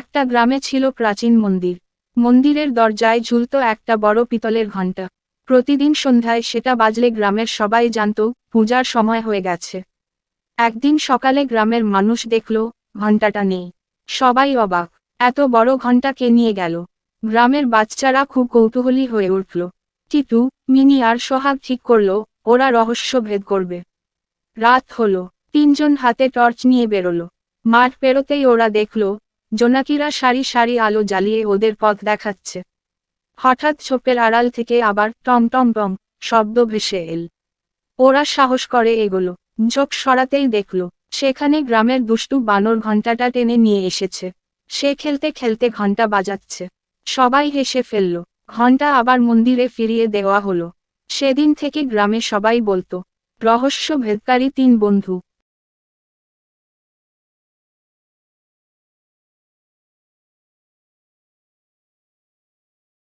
একটা গ্রামে ছিল প্রাচীন মন্দির। মন্দিরের দরজায় ঝুলত একটা বড় পিতলের ঘণ্টা। প্রতিদিন সন্ধ্যায় সেটা বাজলে গ্রামের সবাই জানত, পূজার সময় হয়ে গেছে। একদিন সকালে গ্রামের মানুষ দেখল, ঘণ্টাটা নেই। সবাই অবাক। এত বড় ঘণ্টা কে নিয়ে গেল? গ্রামের বাচ্চারা খুব কৌতূহলী হয়ে উঠল। টিটু, মিনি আর সোহাগ ঠিক করল, ওরা রহস্য ভেদ করবে। রাত হলো। তিনজন হাতে টর্চ নিয়ে বেরোলো। মাঠ পেরোতেই ওরা দেখল জোনাকিরা সারি সারি আলো জ্বালিয়ে ওদের পথ দেখাচ্ছে। হঠাৎ ছোপের আড়াল থেকে আবার টম টম টম শব্দ ভেসে এল। ওরা সাহস করে এগোলো। ঝোঁক সরাতেই দেখল, সেখানে গ্রামের দুষ্টু বানর ঘণ্টাটা টেনে নিয়ে এসেছে। সে খেলতে খেলতে ঘণ্টা বাজাচ্ছে। সবাই হেসে ফেলল। ঘণ্টা আবার মন্দিরে ফিরিয়ে দেওয়া হলো। সেদিন থেকে গ্রামে সবাই বলতো রহস্য ভেদকারী তিন বন্ধু